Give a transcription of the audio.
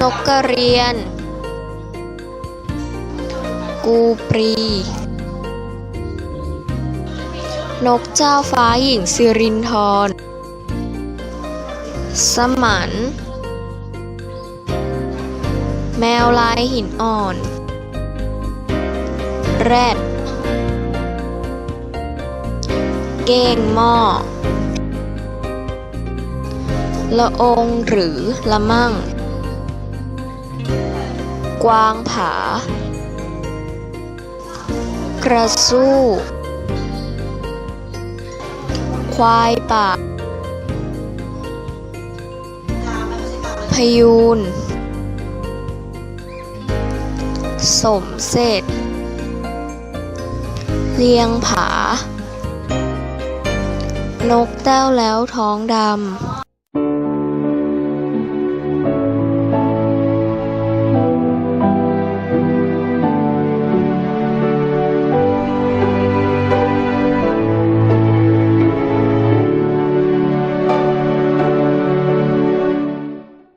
นกกระเรียน กูปรี นกเจ้าฟ้าหญิงสิรินธร สมัน แมวลายหินอ่อน แรด เก้งหม้อละองหรือละมั่ง กวางผา กระสู้ ควายป่า พยูน สมเสร็จ เลียงผา นกแต้วแล้วท้องดำ